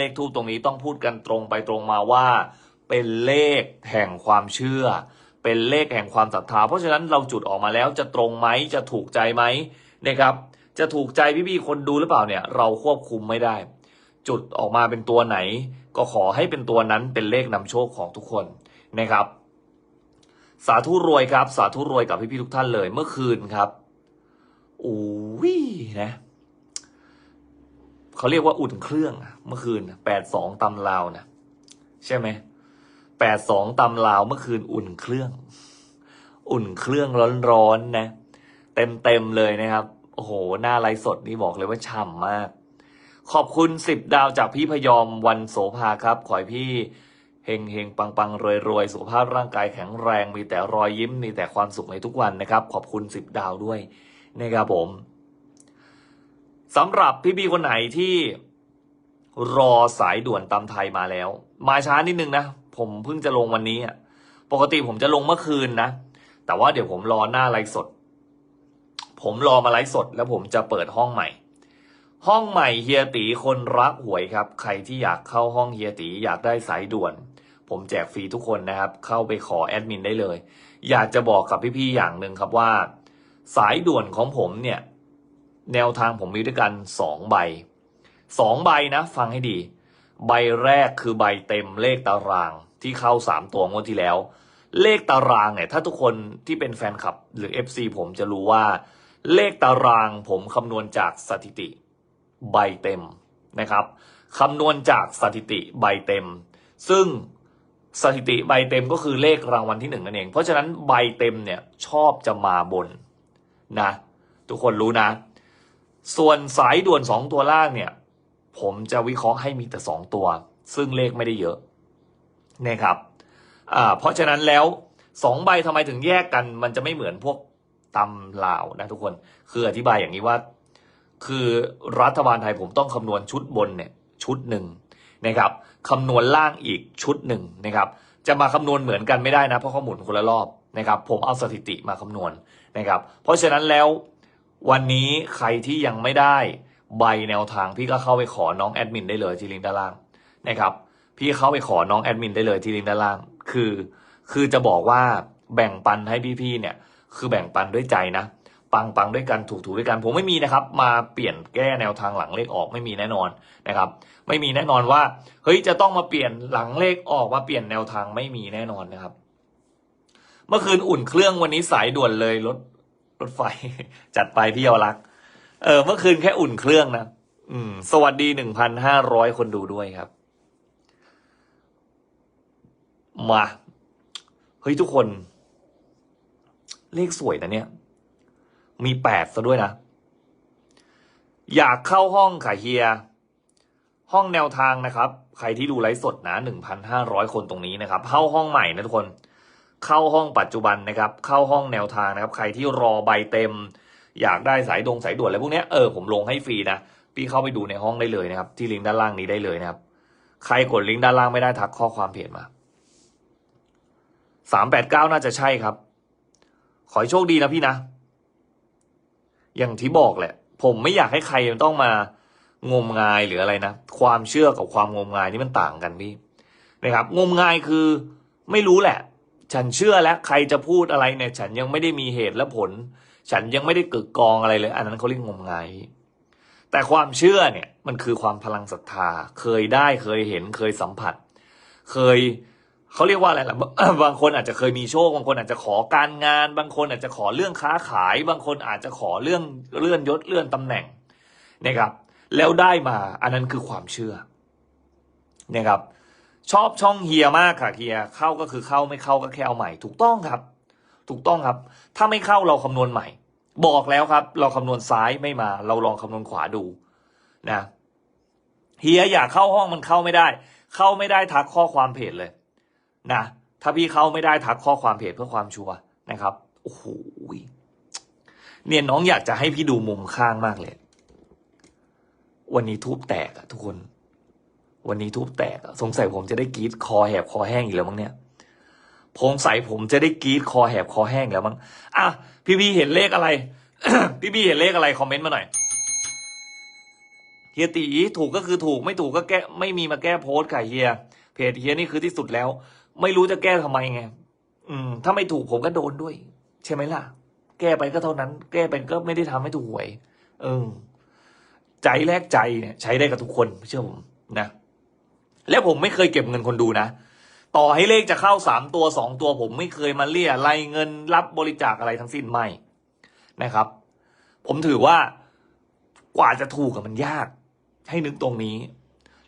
เลขทูปตรงนี้ต้องพูดกันตรงไปตรงมาว่า เป็นเลขแห่งความเชื่อ เป็นเลขแห่งความศรัทธา เพราะฉะนั้นเราจุดออกมาแล้วจะตรงไหมจะถูกใจไหมนะครับ จะถูกใจพี่ๆคนดูหรือเปล่าเนี่ยเราควบคุมไม่ได้ จุดออกมาเป็นตัวไหน ก็ขอให้เป็นตัวนั้นเป็นเลขนำโชคของทุกคนนะครับ สาธุรวยครับ สาธุรวยกับพี่ๆทุกท่านเลยเมื่อคืนครับอู้วินะ เขาเรียกว่าอุ่นเครื่องเมื่อคืนแปดสองตำลาวนะใช่ไหมแปดสองตำลาวเมื่อคืนอุ่นเครื่อง อุ่นเครื่องร้อนๆนะ เต็มเต็มๆเลยนะครับ โอ้โห หน้าไลฟ์สดนี่บอกเลยว่าฉ่ำมาก ขอบคุณสิบดาวจากพี่พยอมวันโสภาครับ ขอให้พี่เฮงเฮงปังปังรวยรวยสุขภาพร่างกายแข็งแรงมีแต่รอยยิ้มมีแต่ความสุขในทุกวันนะครับ ขอบคุณสิบดาวด้วยนะครับผม สำหรับพี่บีคนไหนที่รอสายด่วนตามไทยมาแล้ว มาช้านิดนึงนะ ผมเพิ่งจะลงวันนี้อะปกติผมจะลงเมื่อคืนนะ แต่ว่าเดี๋ยวผมรอหน้าไลฟ์สด ผมรอมาไลฟ์สด แล้วผมจะเปิดห้องใหม่ ห้องใหม่เฮียตีคนรักหวยครับ ใครที่อยากเข้าห้องเฮียตีอยากได้สายด่วน ผมแจกฟรีทุกคนนะครับ เข้าไปขอแอดมินได้เลย อยากจะบอกกับพี่ๆอย่างหนึ่งครับว่า สายด่วนของผมเนี่ย แนวทางผมมีด้วยกันสองใบสองใบนะ ฟังให้ดี ใบแรกคือใบเต็มเลขตารางที่เข้าสามตัวงวดที่แล้ว เลขตารางเนี่ยถ้าทุกคนที่เป็นแฟนคลับหรือ FC ผมจะรู้ว่า เลขตารางผมคำนวณจากสถิติ ใบเต็มนะครับคำนวณจากสถิติใบเต็ม ซึ่งสถิติใบเต็มก็คือเลขรางวัลที่หนึ่งนั่นเอง เพราะฉะนั้นใบเต็มเนี่ยชอบจะมาบนนะ ทุกคนรู้นะ ส่วนสายด่วนสองตัวล่างเนี่ย ผมจะวิเคราะห์ให้มีแต่สองตัว ซึ่งเลขไม่ได้เยอะนะครับอ่าเพราะฉะนั้นแล้วสองใบทำไมถึงแยกกัน มันจะไม่เหมือนพวกตำลาวนะทุกคนคืออธิบายอย่างนี้ว่า คือรัฐบาลไทยผมต้องคำนวณชุดบนเนี่ยชุดหนึ่งนะครับคำนวณล่างอีกชุดหนึ่งนะครับ จะมาคำนวณเหมือนกันไม่ได้นะ เพราะขาหมุนคนละรอบนะครับ ผมเอาสถิติมาคำนวณนะครับ เพราะฉะนั้นแล้ว วันนี้ใครที่ยังไม่ได้ใบแนวทางพี่ก็เข้าไปขอน้องแอดมินได้เลยที่ลิงก์ด้านล่างนะครับพี่เข้าไปขอน้องแอดมินได้เลยที่ลิงก์ด้านล่าง คือ คือจะบอกว่าแบ่งปันให้พี่ๆเนี่ย คือแบ่งปันด้วยใจนะ ปังปังด้วยกันถูกถูกด้วยกัน ผมไม่มีนะครับ มาเปลี่ยนแก้แนวทางหลังเลขออกไม่มีแน่นอนนะครับ ไม่มีแน่นอนว่า เฮ้ยจะต้องมาเปลี่ยนหลังเลขออกมาเปลี่ยนแนวทางไม่มีแน่นอนนะครับ เมื่อคืนอุ่นเครื่องวันนี้สายด่วนเลยรถ รถไฟ จัดไปพี่เยาวรักษ์เออ เมื่อคืนแค่อุ่นเครื่องนะอืม สวัสดีหนึ่งพันห้าร้อยคนดูด้วยครับ มาเฮ้ยทุกคน เลขสวยนะเนี่ย มีแปดซะด้วยนะ อยากเข้าห้องค่ะเฮีย ห้องแนวทางนะครับ ใครที่ดูไลฟ์สดนะหนึ่งพันห้าร้อยคนตรงนี้นะครับ เข้าห้องใหม่นะทุกคน เข้าห้องปัจจุบันนะครับ เข้าห้องแนวทางนะครับ ใครที่รอใบเต็ม อยากได้สายดงสายด่วนอะไรพวกนี้เออผมลงให้ฟรีนะพี่เข้าไปดูในห้องได้เลยนะครับ ที่ลิงก์ด้านล่างนี้ได้เลยนะครับ ใครกดลิงก์ด้านล่างไม่ได้ทักข้อความเพจมาสามแปดเก้าน่าจะใช่ครับ ขอให้โชคดีนะพี่นะ อย่างที่บอกแหละ ผมไม่อยากให้ใครต้องมางมงายหรืออะไรนะ ความเชื่อกับความงมงายนี่มันต่างกันพี่นะครับ งมงายคือไม่รู้แหละ ฉันเชื่อแล้วใครจะพูดอะไรเนี่ยฉันยังไม่ได้มีเหตุและผล ฉันยังไม่ได้กึกกองอะไรเลย อันนั้นเขาเรียกงมงายแต่ความเชื่อเนี่ยมันคือความพลังศรัทธา เคยได้เคยเห็นเคยสัมผัส เคยเขาเรียกว่าอะไรล่ะบางคนอาจจะเคยมีโชค บางคนอาจจะขอการงาน บางคนอาจจะขอเรื่องค้าขาย บางคนอาจจะขอเรื่องเลื่อนยศเลื่อนตำแหน่งนะครับ แล้วได้มาอันนั้นคือความเชื่อนะครับ ชอบช่องเฮียมากค่ะเฮียเข้าก็คือเข้าไม่เข้าก็แค่เอาใหม่ ถูกต้องครับ ถูกต้องครับ ถ้าไม่เข้าเราคำนวณใหม่ บอกแล้วครับ เราคำนวณซ้ายไม่มา เราลองคำนวณขวาดูนะเฮียอยากเข้าห้องมันเข้าไม่ได้ เข้าไม่ได้ทักข้อความเพจเลยนะถ้าพี่เข้าไม่ได้ทักข้อความเพจเพื่อความชัวร์นะครับโอ้โหเนี่ยน้องอยากจะให้พี่ดูมุมข้างมากเลย วันนี้ทูบแตกอะทุกคน วันนี้ทูบแตกสงสัยผมจะได้กรีดคอแหบคอแห้งอีกแล้วมั้งเนี่ยผมใส่ผมจะได้กรีดคอแหบคอแห้งแล้วมั้งอะพี่พี่เห็นเลขอะไร พี่พี่เห็นเลขอะไรคอมเมนต์มาหน่อยเฮียตีถูกก็คือถูกไม่ถูกก็แก้ไม่มีมาแก้โพสค่ะเฮียเพจเฮียนี่คือที่สุดแล้ว ไม่รู้จะแก้ทำไมไงอืม ถ้าไม่ถูกผมก็โดนด้วย ใช่ไหมล่ะ แก้ไปก็เท่านั้น แก้ไปก็ไม่ได้ทำให้ถูกหวย เออใจแลกใจเนี่ย ใช้ได้กับทุกคนเชื่อผมนะ แล้วผมไม่เคยเก็บเงินคนดูนะ ต่อให้เลขจะเข้าสามตัวสองตัว ผมไม่เคยมาเลี่ยไล่เงินรับบริจาคอะไรทั้งสิ้นไม่นะครับ ผมถือว่ากว่าจะถูกกับมันยาก ให้นึกตรงนี้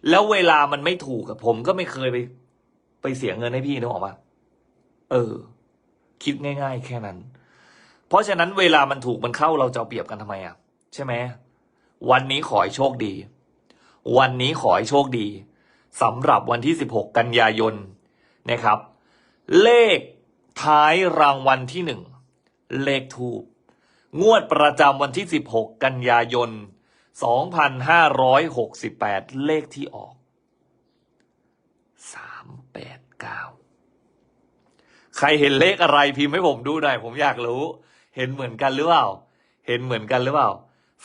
แล้วเวลามันไม่ถูกกับผมก็ไม่เคยไป ไปเสียเงินให้พี่นึกออกปะเออ คิดง่าย ๆ แค่นั้น เพราะฉะนั้นเวลามันถูกมันเข้าเราจะเาเปรียบกันทำไมอะใช่ไหมวันนี้ขอให้โชคดี วันนี้ขอให้โชคดี สำหรับวันที่ 16 กันยายนนะครับ เลขท้ายรางวัลที่หนึ่งเลขทูบงวดประจำวันที่ 16 กันยายน 2568 เลขที่ออก 389 ใครเห็นเลขอะไรพิมพ์ให้ผมดูหน่อยผมอยากรู้ เห็นเหมือนกันหรือเปล่า เห็นเหมือนกันหรือเปล่า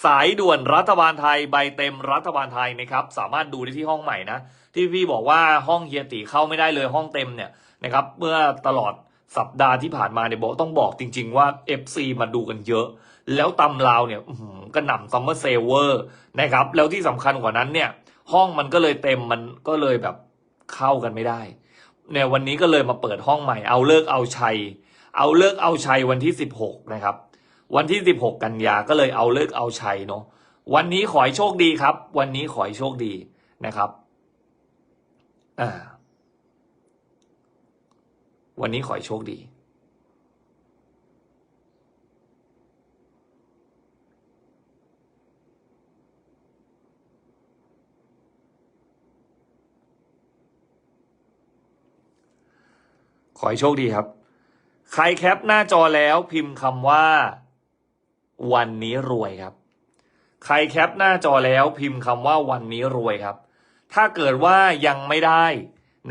สายด่วนรัฐบาลไทยใบเต็มรัฐบาลไทยนะครับสามารถดูได้ที่ห้องใหม่นะที่พี่บอกว่าห้องเฮียตีเข้าไม่ได้เลยห้องเต็มเนี่ยนะครับเมื่อตลอดสัปดาห์ที่ผ่านมาเนี่ยบอกต้องบอกจริง ๆ ว่า FC มาดูกันเยอะ แล้วตำราวเนี่ยกระหน่ำซัมเมอร์เซเวอร์นะครับแล้วที่สำคัญกว่านั้นเนี่ยห้องมันก็เลยเต็มมันก็เลยแบบเข้ากันไม่ได้เนี่ยวันนี้ก็เลยมาเปิดห้องใหม่เอาเลิกเอาชัย เอาเลิกเอาชัยวันที่สิบหกนะครับ วันที่สิบหกกันยาก็เลยเอาเลิกเอาชัยเนาะวันนี้ขอให้โชคดีครับ วันนี้ขอให้โชคดีนะครับอ่าวันนี้ขอให้โชคดีขอให้โชคดีครับ ใครแคปหน้าจอแล้วพิมพ์คำว่า วันนี้รวยครับ ใครแคปหน้าจอแล้วพิมพ์คำว่าวันนี้รวยครับ ถ้าเกิดว่ายังไม่ได้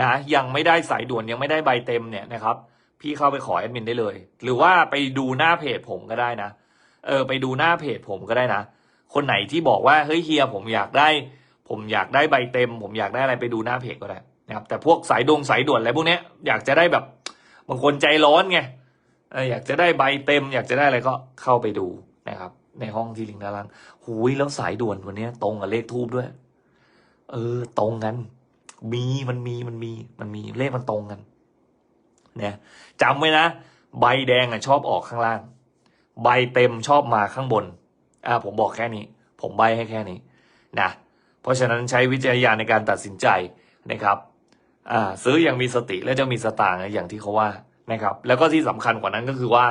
นะยังไม่ได้สายด่วนยังไม่ได้ใบเต็มเนี่ยนะครับ พี่เข้าไปขอแอดมินได้เลย หรือว่าไปดูหน้าเพจผมก็ได้นะ เออ ไปดูหน้าเพจผมก็ได้นะ คนไหนที่บอกว่าเฮ้ยเฮียผมอยากได้ ผมอยากได้ใบเต็ม ผมอยากได้อะไรไปดูหน้าเพจก็ได้นะครับแต่พวกสายดงสายด่วนอะไรพวกเนี้ยอยากจะได้แบบบางคนใจร้อนไงอยากจะได้ใบเต็ม อยากจะได้อะไรก็เข้าไปดู ในห้องที่ลิงดานล่างหูยแล้วสายด่วนวันนี้ตรงกับเลขทูบด้วย เออ ตรงกัน มีมันมีมันมี มันมีเลขมันตรงกันเนี่ยจำไว้นะ ใบแดงอะชอบออกข้างล่าง ใบเต็มชอบมาข้างบน อ่าผมบอกแค่นี้ ผมใบให้แค่นี้นะเพราะฉะนั้นใช้วิจารณญาณในการตัดสินใจนะครับอ่าซื้ออย่างมีสติและจะมีสตางค์อย่างที่เขาว่านะครับ แล้วก็ที่สำคัญกว่านั้นก็คือว่า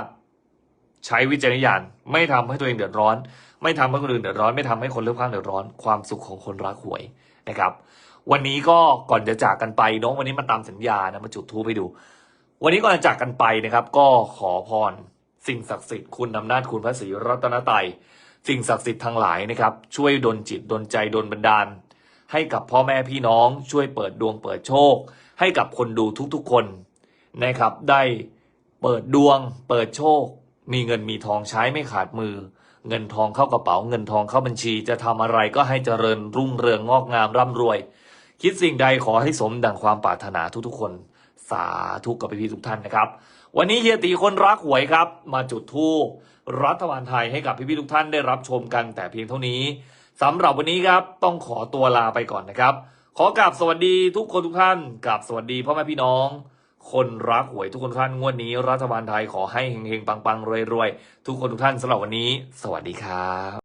ใช้วิจารณญาณไม่ทำให้ตัวเองเดือดร้อน ไม่ทำให้คนอื่นเดือดร้อน ไม่ทำให้คนรอบข้างเดือดร้อน ความสุขของคนรักหวยนะครับ วันนี้ก็ก่อนจะจากกันไปน้องวันนี้มาตามสัญญานะมาจุดทูปให้ดู วันนี้ก่อนจะจากกันไปนะครับ ก็ขอพรสิ่งศักดิ์สิทธิ์คุณอำนาจคุณพระศรีรัตนตรัยสิ่งศักดิ์สิทธิ์ทั้งหลายนะครับ ช่วยดลจิตดลใจดลบันดาล ให้กับพ่อแม่พี่น้องช่วยเปิดดวงเปิดโชค ให้กับคนดูทุกๆคนนะครับ ได้เปิดดวงเปิดโชค มีเงินมีทองใช้ไม่ขาดมือ เงินทองเข้ากระเป๋าเงินทองเข้าบัญชีจะทำอะไรก็ให้เจริญรุ่งเรืองงอกงามร่ำรวย คิดสิ่งใดขอให้สมดังความปรารถนาทุกๆคน สาธุกับพี่ๆทุกท่านนะครับ วันนี้เฮียตีคนรักหวยครับ มาจุดธูปรัฐบาลไทยให้กับพี่ๆทุกท่านได้รับชมกันแต่เพียงเท่านี้สำหรับวันนี้ครับต้องขอตัวลาไปก่อนนะครับ ขอกราบสวัสดีทุกคนทุกท่านกราบสวัสดีพ่อแม่พี่น้อง คนรักหวยทุกคนทุกท่านงวดนี้ รัฐบาลไทยขอให้เฮงๆปังๆรวยๆทุกคนทุกท่านสำหรับวันนี้ สวัสดีครับ